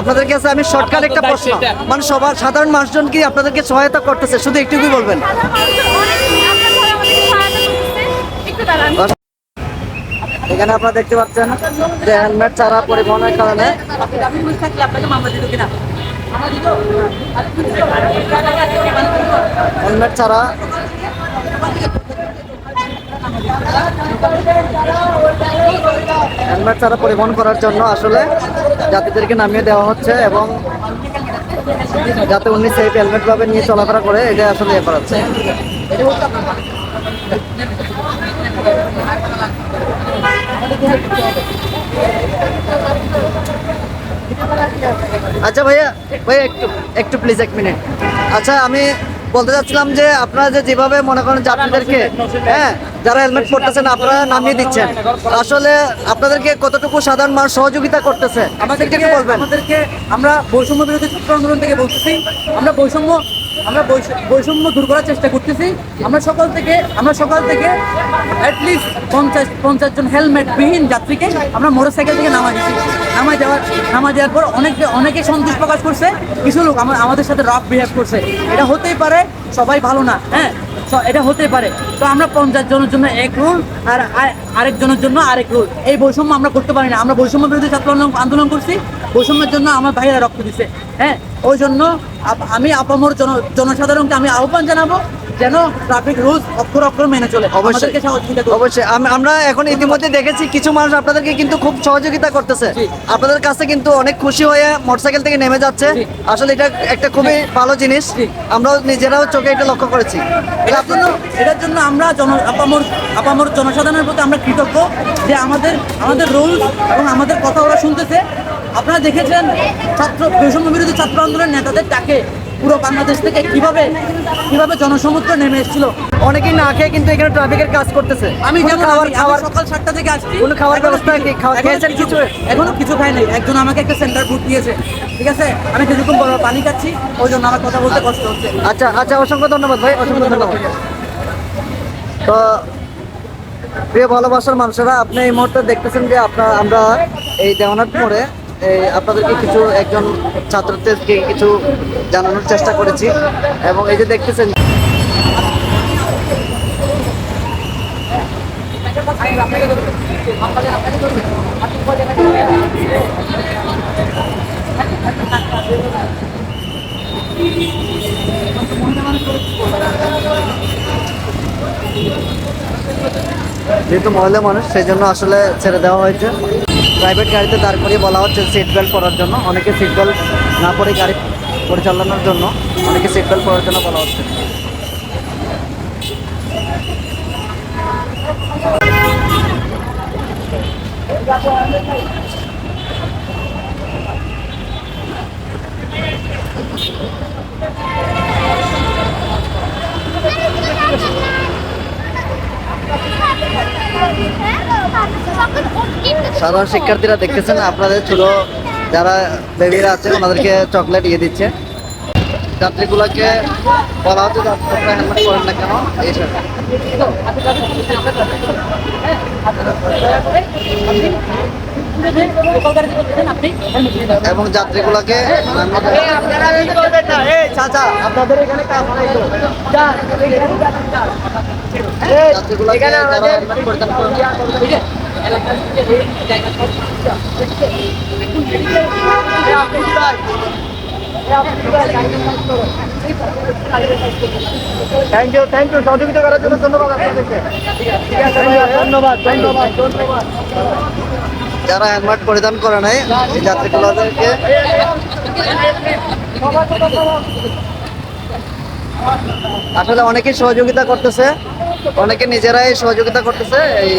আপনাদের কাছে আমি শর্টকাট একটা প্রশ্ন। মানে সবার সাধারণ মানুষজন কি আপনাদেরকে সহায়তা করতেছে শুধু একটুকুই বলবেন। এখানে আপনারা দেখতে পাচ্ছেন যে হেলমেট ছাড়া পরিবহনের কারণে হেলমেট ছাড়া হেলমেট ছাড়া পরিবহন করার জন্য আসলে যাত্রীদেরকে নামিয়ে দেওয়া হচ্ছে এবং যাতে উনি সেফ হেলমেট ভাবে নিয়ে চলাফেরা করে এটা আসলে ইয়ে করা হচ্ছে। আচ্ছা ভাইয়া ভাইয়া একটু একটু প্লিজ এক মিনিট আচ্ছা আমি বলতে চাচ্ছিলাম যে আপনারা যে যেভাবে মনে করেন যাত্রীদেরকে হ্যাঁ যারা হেলমেট পরতেছেন আপনারা নামিয়ে দিচ্ছেন। আসলে আপনাদেরকে কতটুকু সাধারণ মানুষ সহযোগিতা করতেছে আমাদেরকে বলবেন। আমাদেরকে আমরা বৈষম্য বিরোধী ছাত্র আন্দোলন থেকে বলতেছি। আমরা বৈষম্য আমরা বৈষ- বৈষম্য দূর করার চেষ্টা করতেছি। আমরা সকাল থেকে, আমরা সকাল থেকে অ্যাটলিস্ট পঞ্চাশ পঞ্চাশ জন হেলমেট বিহীন যাত্রীকে আমরা মোটর সাইকেল থেকে নামা দিচ্ছি নামাই দেওয়ার নামা দেওয়ার পর অনেকে অনেকে সন্তোষ প্রকাশ করছে, কিছু লোক আমা- আমাদের সাথে রাফ বিহেভ করছে। এটা হতেই পারে সবাই ভালো না হ্যাঁ? এটা হতে পারে। তো আমরা পঞ্চাশ জনের জন্য এক রুল আর আরেকজনের জন্য আরেক রুল এই বৈষম্য আমরা করতে পারি না। আমরা বৈষম্য বিরোধী ছাত্র আন্দোলন- করছি। বৈষম্যের জন্য আমার ভাইয়েরা রক্ত দিছে হ্যাঁ? ওই জন্য আমি আপামর জনসাধারণকে আমি আহ্বান জানাব যেন ট্রাফিক রুলস অক্ষর অক্ষর মেনে চলে। অবশ্যই। অবশ্যই। আমরা এখন ইতিমধ্যে দেখেছি কিছু মানুষ আপনাদেরকে কিন্তু খুব সহযোগিতা করতেছে। আপনাদের কাছে কিন্তু অনেক খুশি হয়ে মোটরসাইকেল থেকে নেমে যাচ্ছে। আসলে এটা একটা খুবই ভালো জিনিস। আমরাও নিজেরাও চোখে এটা লক্ষ্য করেছি। এটার জন্য এটার জন্য আমরা জন আপামর আপামর জনসাধারণের প্রতি আমরা কৃতজ্ঞ যে আমাদের আমাদের রুল এবং আমাদের কথা ওরা শুনতেছে। আপনারা দেখেছেন ছাত্র বৈষম্য বিরোধী ছাত্র আন্দোলনের নেতাদের ডাকে পুরো বাংলাদেশ থেকে কীভাবে কীভাবে জনসমুদ্র নেমে এসেছিল? অনেকেই না খেয়ে কিন্তু এখানে ট্রাফিকের কাজ করতেছে। আমি যেমন খাবার খাবার সকাল সাতটা থেকে আসছি। কোনো খাবার ব্যবস্থা খেয়েছেন কিছু এখনও কিছু খাই নাই। একজন আমাকে একটা সেন্টার ফুড দিয়েছে। ঠিক আছে? আমি কিছুক্ষণ পর পানি খাচ্ছি ওই জন্য আমার কথা বলতে কষ্ট হচ্ছে। আচ্ছা আচ্ছা অসংখ্য ধন্যবাদ ভাই অসংখ্য ধন্যবাদ। তো প্রিয় ভালোবাসার মানুষেরা আপনি এই মুহূর্তে দেখতেছেন যে আপনার আমরা এই দেওয়ানার মোড়ে আপনাদেরকে কিছু একজন ছাত্রদেরকে কিছু জানানোর চেষ্টা করেছি এবং এই যে দেখতেছেন যেহেতু মহিলা মানুষ, সেই জন্য আসলে ছেড়ে দেওয়া হয়েছে। প্রাইভেট গাড়িতে দাঁড় করিয়ে বলা হচ্ছে সিট বেল্ট পরার জন্য। অনেকে সিট বেল্ট না পরে গাড়ি পরিচালনার জন্য অনেকে সিট বেল্ট পরার জন্য বলা হচ্ছে। সাধারণ শিক্ষার্থীরা দেখতেছেন আপনাদের ছোট যারা বেবিরা আছে ওনাদেরকে চকলেট দিয়ে দিচ্ছে। যাত্রীগুলোকে বলা হচ্ছে হেলমেট করেন না কেন? এই এবং যাত্রীগুলোকে আপনাদের এখানে কাজ নাই তো। যাত্রীগুলোকে থ্যাংক ইউ থ্যাংক ইউ সহযোগিতা করার জন্য ধন্যবাদ আপনাদেরকে। ধন্যবাদ ধন্যবাদ ধন্যবাদ। যারা হেলমেট পরিধান করে নাই এই যাত্রীগুলোদেরকে আসলে অনেকেই সহযোগিতা করতেছে, অনেকে নিজেরাই সহযোগিতা করতেছে, এই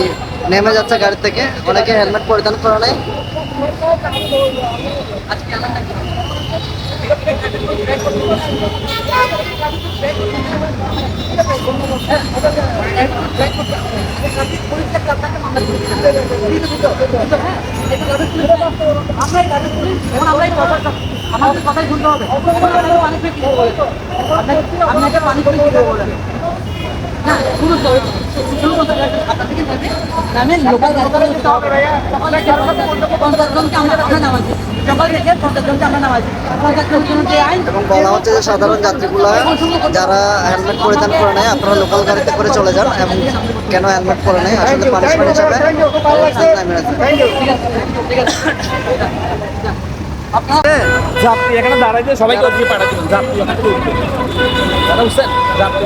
নেমে যাচ্ছে গাড়ি থেকে, অনেকে হেলমেট পরিধান করে নাই। আমাদের কথাই শুনতে হবে। আপনাকে পানি করে দিতে হবে না শুনুন তো আপনার থেকে নেবে নামে লোকাল গাড়ি করে হবে পঞ্চাশ জনকে আমরা আমরা নামাজি সকাল থেকে পঞ্চাশ জনকে আমরা নামাজি পঞ্চাশ জনকে আইন এবং বলা হচ্ছে যে সাধারণ যাত্রীগুলো যারা হেলমেট পরিধান করে নেয় আপনারা লোকাল গাড়িতে করে চলে যান এবং কেন হেলমেট পরে নেয় আসলে পানিশমেন্ট হিসাবে ঠিক আছে ঠিক আছে আপনার যাত্রী এখানে দাঁড়াইতে সবাইকে ওদিকে পাঠাতে যাত্রী ওখানে যারা বুঝছেন যাত্রী